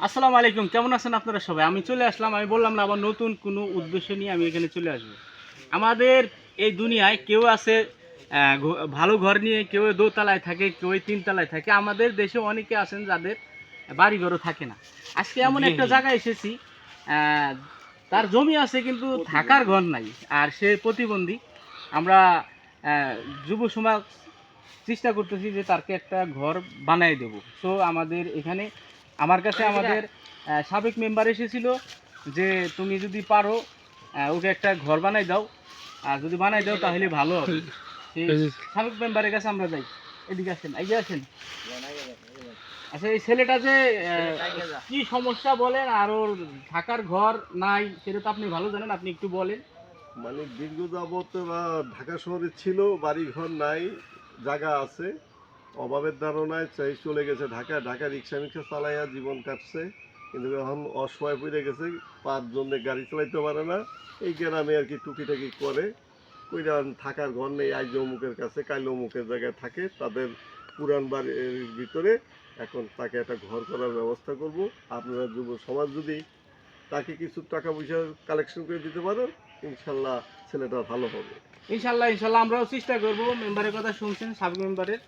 আসসালামু আলাইকুম কেমন আছেন আপনারা সবাই? আমি চলে আসলাম আমি বললাম না আবার নতুন কোনো উদ্দেশ্য নিয়ে আমি এখানে চলে আসব। আমাদের এই দুনিয়ায় কেউ আছে ভালো ঘর নিয়ে কেউ দোতলায় থাকে কেউ তিনতলায় থাকে। আমাদের দেশে অনেকে আছেন যাদের বাড়ি ঘরও থাকে না। আজকে এমন একটা জায়গায় এসেছি তার জমি আছে কিন্তু থাকার ঘর নাই আর সে প্রতিবন্ধী। আমরা যুব সমাজ চেষ্টা করতেছি যে তারকে একটা ঘর বানাই দেব। সো আমাদের এখানে আমার কাছে আমাদের সাবেক মেম্বার এসেছিল যে তুমি যদি পারো ওকে একটা ঘর বানাই দাও। আর যদি বানাই দাও তাহলে ভালো হবে। সাবেক মেম্বারের কাছে আমরা যাই। এদিকে আসেন এই যে আসেন। আচ্ছা এই ছেলেটা যে কি সমস্যা বলেন? আর ওর থাকার ঘর নাই সেটা তো আপনি ভালো জানেন আপনি একটু বলেন। মানে দীর্ঘ যাবত বা ঢাকা শহরে ছিল বাড়ি ঘর নাই জায়গা আছে। অভাবের ধারণায় চাই চলে গেছে ঢাকা। ঢাকা রিক্সা মিক্সা চালাইয়া জীবন কাটছে। কিন্তু এখন অসহায় পড়ে গেছে পাঁচ জনে গাড়ি চালাইতে পারে না। এই গ্রামে আর কি টুকিটাকি করে। কইরা থাকার ঘর নেই আজ অমুকের কাছে কাল অমুকের জায়গায় থাকে। তাদের পুরান বাড়ির ভিতরে এখন তাকে একটা ঘর করার ব্যবস্থা করব। আপনারা যুব সমাজ যদি তাকে কিছু টাকা পয়সা কালেকশন করে দিতে পারেন, ইনশাল্লাহ ছেলেটা ভালো হবে। ইনশাল্লাহ ইনশাল্লাহ আমরাও চেষ্টা করব। মেম্বারের কথা শুনছেন সাব মেম্বারের।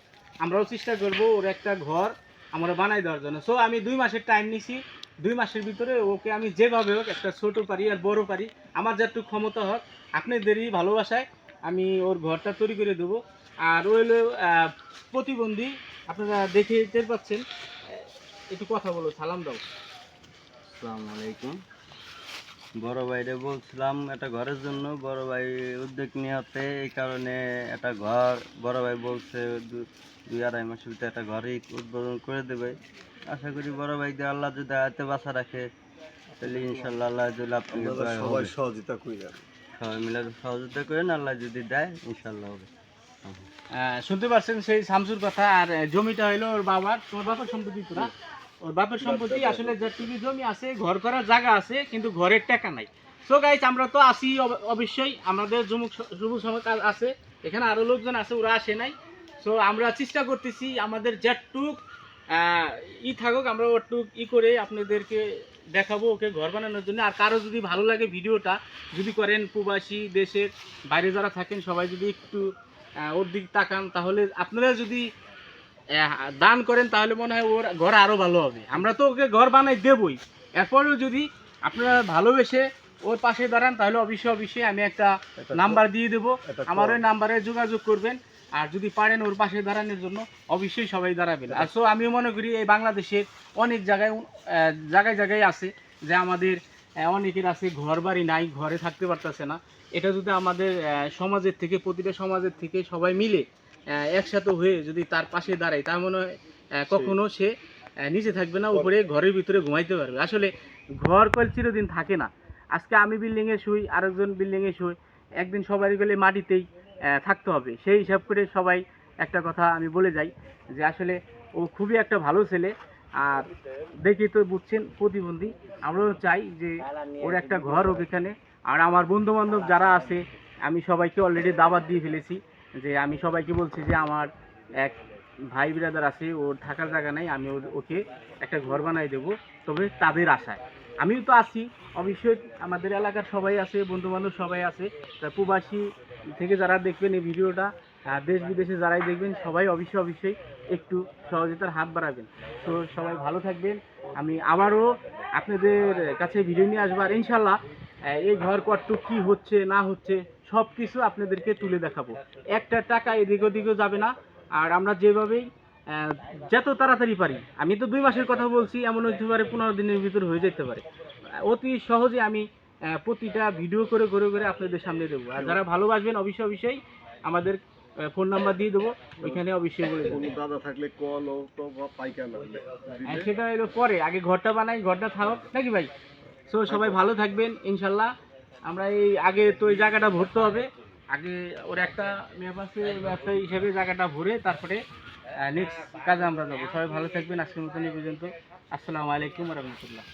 আমরাও চেষ্টা করব ওর একটা ঘর আমরা বানাই দেওয়ার জন্য। সো আমি দুই মাসের টাইম নিছি। দুই মাসের ভিতরে ওকে আমি যেভাবে হোক একটা ছোট পারি আর বড় পারি, আমার যা একটু ক্ষমতা হোক, আপনাদেরই ভালোবাসায় আমি ওর ঘরটা তৈরি করে দেবো। আর ও হলো প্রতিবন্ধী, আপনারা দেখে পাচ্ছেন। একটু কথা বলো, সালাম দাও। আসসালামু আলাইকুম। বড় ভাইরে বলছিলাম একটা ঘরের জন্য বড় ভাই উদ্যোগ নিয়ে এই কারণে একটা ঘর। বড় ভাই বলছে দুই আড়াই মাসের ভিতরে একটা ঘরই উদ্বোধন করে দেবে। আশা করি বড় ভাই দিয়ে আল্লাহ যদি হাতে বাসা রাখে তাহলে ইনশাল্লাহ আল্লাহ যদি আপনি সবাই সহযোগিতা করেন সবাই মিলে সহযোগিতা করেন আল্লাহ যদি দেয় ইনশাল্লাহ হবে। শুনতে পারছেন সেই শামসুর কথা আর জমিটা হইল ওর বাবার তোমার বাবার সম্পত্তি তোরা ওর বাপের সম্পত্তি আসলে যে টিভি জমি আছে ঘর করার জায়গা আছে কিন্তু ঘরের টাকা নাই। সো গাইজ আমরা তো আসি অব- অবশ্যই আমাদের যুবক স- যুব সমাজ আছে এখানে আরও লোকজন আছে ওরা আসে নাই। সো আমরা চেষ্টা করতেছি আমাদের যেটুক ই থাকুক আমরা ওটুক ই করে আপনাদেরকে দেখাবো ওকে ঘর বানানোর জন্য। আর কারও যদি ভালো লাগে ভিডিওটা যদি করেন প্রবাসী দেশের বাইরে যারা থাকেন সবাই যদি একটু ওর দিক তাকান তাহলে আপনারা যদি দান করেন তাহলে মনে হয় ওর ঘর আরও ভালো হবে। আমরা তো ওকে ঘর বানাই দেবই। এরপরেও যদি আপনারা ভালোবেসে ওর পাশে দাঁড়ান তাহলে অবশ্যই অবশ্যই আমি একটা নাম্বার দিয়ে দেবো। আমার ওই নাম্বারে যোগাযোগ করবেন। আর যদি পারেন ওর পাশে দাঁড়ানোর জন্য অবশ্যই সবাই দাঁড়াবেন। আর সো আমিও মনে করি এই বাংলাদেশের অনেক জায়গায় জায়গায় জায়গায় আছে যে আমাদের অনেকের আছে ঘর বাড়ি নাই ঘরে থাকতে পারতেছে না। এটা যদি আমাদের সমাজের থেকে প্রতিটা সমাজের থেকে সবাই মিলে একসাথে হয়ে যদি তার পাশে দাঁড়ায়, তার মনে হয় কখনো সে নিচে থাকবে না, উপরে, ঘরের ভিতরে ঘুমাইতে পারবে। আসলে ঘর কল চিরদিন থাকে না। আজকে আমি বিল্ডিংয়ে শুই, আরেকজন বিল্ডিংয়ে শুই, একদিন সবাই গেলে মাটিতেই থাকতে হবে। সেই হিসাব করে সবাই একটা কথা আমি বলে যাই, যে আসলে ও খুবই একটা ভালো ছেলে। আর দেখি তো বুঝছেন প্রতিবন্ধী। আমরাও চাই যে ওর একটা ঘর হোক এখানে। আর আমার বন্ধু বান্ধব যারা আছে, আমি সবাইকে অলরেডি দাবাত দিয়ে ফেলেছি। যে আমি সবাইকে বলছি যে আমার এক ভাই ব্রাদার আছে, ওর থাকার জায়গা নাই, আমি ওকে একটা ঘর বানাই দেবো, তবে তাদের আশায়। আমিও তো আছি, অবশ্যই আমাদের এলাকার সবাই আছে বন্ধু বান্ধব সবাই আছে। প্রবাসী থেকে যারা দেখবেন এই ভিডিওটা দেশ বিদেশে যারাই দেখবেন, সবাই অবশ্যই অবশ্যই একটু সহযোগিতার হাত বাড়াবেন। তো সবাই ভালো থাকবেন। আমি আবারও আপনাদের কাছে ভিডিও নিয়ে আসব। আর ইনশাল্লাহ এই ঘর কটটুক কী হচ্ছে, না হচ্ছে সব কিছু আপনাদেরকে তুলে দেখাবো। একটা টাকা এদিক ওদিকেও যাবে না। আর আমরা যেভাবেই যত তাড়াতাড়ি পারি আমি তো দুই মাসের কথা বলছি এমন হতে পারে পনেরো দিনের ভিতর হয়ে যেতে পারে। অতি সহজে আমি প্রতিটা ভিডিও করে করে করে আপনাদের সামনে দেবো। আর যারা ভালোবাসবেন অবশ্যই অবশ্যই আমাদের ফোন নাম্বার দিয়ে দেবো। ওইখানে অবশ্যই বলে দেবো। দাদা থাকলে কল তো পাইকানা সেটা এলো পরে। আগে ঘরটা বানাই ঘরটা থাকুক নাকি ভাই? সো সবাই ভালো থাকবেন ইনশাল্লাহ। আমরা এই আগে তো ওই জায়গাটা ভরতে হবে। আগে ওর একটা মেয়ে ব্যবসায়ী হিসেবে জায়গাটা ভরে তারপরে নেক্সট কাজে আমরা যাব। সবাই ভালো থাকবেন আজকের মতন এই পর্যন্ত। আসসালামু আলাইকুম রহমতুল্লাহ।